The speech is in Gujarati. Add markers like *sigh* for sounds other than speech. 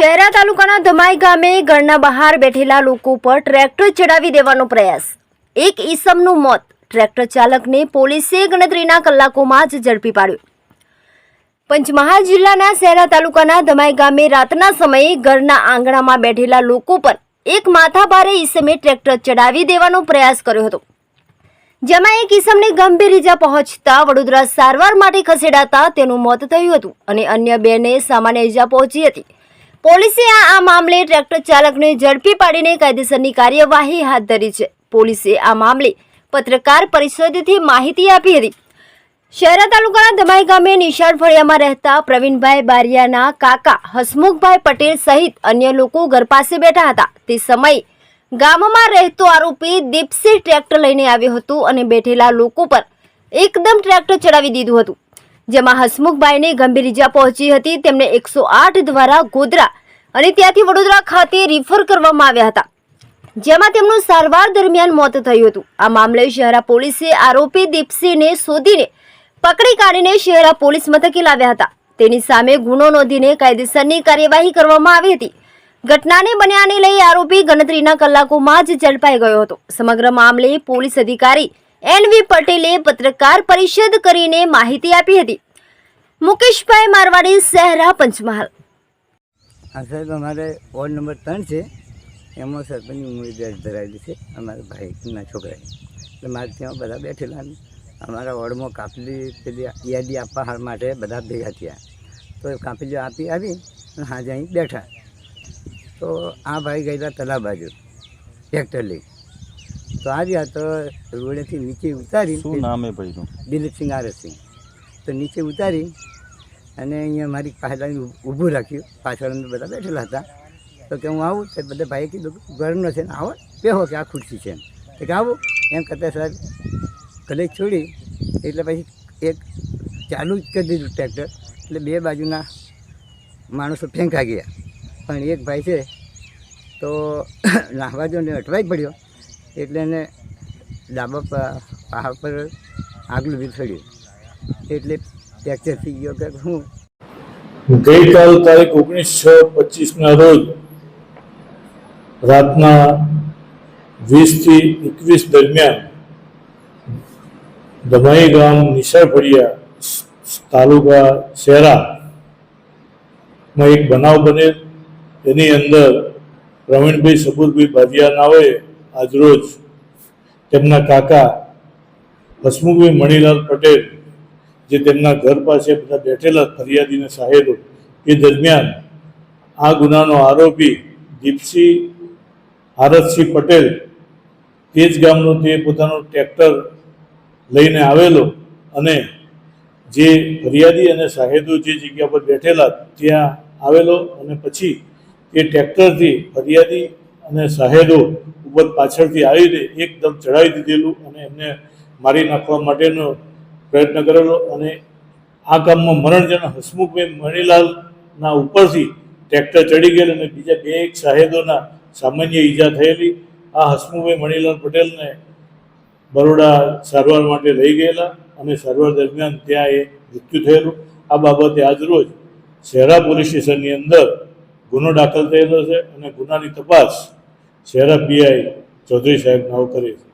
શહેરા તાલુકાના ધમાઈ ગામે ઘરના બહાર બેઠેલા લોકો પર ટ્રેક્ટર ચડાવી દેવાનો પ્રયાસ. એક ઈસમનું મોત. ટ્રેક્ટર ચાલકને પોલીસે ગણતરીના કલાકોમાં જ ઝડપી પાડ્યો. પંચમહાલ જિલ્લાના શહેરા તાલુકાના ધમાઈ ગામે રાતના સમયે ઘરના આંગણામાં બેઠેલા લોકો પર એક માથાભારે ઈસમે ટ્રેક્ટર ચડાવી દેવાનો પ્રયાસ કર્યો હતો. જેમાં એક ઈસમને ગંભીર ઇજા પહોંચતા વડોદરા સારવાર માટે ખસેડાતા તેનું મોત થયું હતું અને અન્ય બેને સામાન્ય ઇજા પહોંચી હતી. પોલીસે આ આ મામલે ટ્રેક્ટર ચાલકને ઝડપી પાડીને કાયદેસરની કાર્યવાહી હાથ ધરી છે. પોલીસે આ મામલે પત્રકાર પરિષદથી માહિતી આપી હતી. શહેરા તાલુકાના ધમાઈ ગામે નિશાળ ફળિયામાં રહેતા પ્રવીણભાઈ બારિયાના કાકા હસમુખભાઈ પટેલ સહિત અન્ય લોકો ઘર પાસે બેઠા હતા. તે સમયે ગામમાં રહેતો આરોપી દીપસિંહ ટ્રેક્ટર લઈને આવ્યો હતો અને બેઠેલા લોકો પર એકદમ ટ્રેક્ટર ચડાવી દીધું હતું. જેમાં હસમુખભાઈને ગંભીર ઇજા પહોંચી હતી. તેમને એકસો આઠ દ્વારા ગોધરા અને ત્યાંથી વડોદરા ખાતે રિફર કરવામાં આવ્યા હતા. જેમાં તેમનું સારવાર દરમિયાન મોત થયું હતું. આ મામલે શહેરા પોલીસે આરોપી દીપસિંહને શોધીને પકડી કાઢીને શહેરા પોલીસ મથકે લાવ્યા હતા. તેની સામે ગુનો નોંધીને કાયદેસરની કાર્યવાહી કરવામાં આવી હતી. ઘટનાને બન્યાને લઈ આરોપી ગણતરીના કલાકોમાં જ ઝડપાઈ ગયો હતો. સમગ્ર મામલે પોલીસ અધિકારી એન વી પટેલે પત્રકાર પરિષદ કરીને માહિતી આપી હતી. મુકેશભાઈ મારવાડી, સહેરા, પંચમહાલ. હા, સાહેબ, અમારે વોર્ડ નંબર ત્રણ છે. એમાં સરપંચની ઉમેદવાર ધરાવેલી છે. અમારા ભાઈના છોકરાએ. એટલે મારે ત્યાં બધા બેઠેલા અમારા વોર્ડમાં કાપલી પેલી યાદી આપવા માટે બધા ભેગા થયા. તો કાપલીઓ આપી આવી અને હાજે અહીં બેઠા. તો આ ભાઈ ગયેલા તલા બાજુ ટ્રેક્ટર લઈ તો આવ્યા તો રોડેથી નીચે ઉતારી શું નામ એ ભાઈનું? દિલીપસિંહ આરસિંહ. તો નીચે ઉતારી અને અહીંયા મારી પાછળ ઊભું રાખ્યું. પાછળ અંદર બધા બેઠેલા હતા. તો કે હું આવું? તો બધા ભાઈએ કીધું ઘરનો છે ને આવો. બેહો કે આ ખુરશી છે તો કે આવું. એમ કરતાં સાહેબ કલે છોડી એટલે પછી એક ચાલુ જ કરી દીધું ટ્રેક્ટર. એટલે બે બાજુના માણસો ફેંકા ગયા. પણ એક ભાઈ છે તો *laughs* જો અટવાઈ પડ્યો. એટલે એને ડાબા પાહ પહાડ પર આગલું ચડ્યું એટલે ફ્રેક્ચર થઈ ગયો કે હું ગઈકાલ તારીખ ઓગણીસ છ પચીસના રોજ રાતના વીસથી એકવીસ દરમિયાન દમાઈ ગામ નિશાળ ફળિયા સ- તાલુકા શહેરામાં એક બનાવ બને તેની અંદર પ્રવીણભાઈ સબુરભાઈ બારિયા નાઓએ આજરોજ તેમના કાકા હસમુખભાઈ મણિલાલ પટેલ, જે તેમના ઘર પાસે બધા બેઠેલા ફરિયાદીને સાહેબો, એ દરમિયાન આ ગુનાનો આરોપી દીપસિંહ હારતસિંહ પટેલ તે જ ગામનો તે પોતાનું ટ્રેક્ટર લઈને આવેલો અને જે ફરિયાદી અને સાહેદો જે જગ્યા પર બેઠેલા, ત્યાં આવેલો અને પછી એ ટ્રેક્ટરથી ફરિયાદી અને સાહેદો ઉપર પાછળથી આવીને એકદમ ચડાવી દીધેલું અને એમને મારી નાખવા માટેનો પ્રયત્ન કરેલો અને આ કામમાં મરણજન હસમુખભાઈ મણિલાલના ઉપરથી ટ્રેક્ટર ચડી ગયેલું અને બીજા બે એક સાહેદોના સામાન્ય ઈજા થયેલી. આ હસમુખભાઈ મણિલાલ પટેલને બરોડા સારવાર માટે લઈ ગયેલા અને સારવાર દરમિયાન ત્યાં એ મૃત્યુ થયેલું. આ બાબતે આજરોજ શહેરા પોલીસ સ્ટેશનની અંદર ગુનો દાખલ થયેલો છે અને ગુનાની તપાસ શહેરા પીઆઈ ચૌધરી સાહેબ નાવ કરી છે.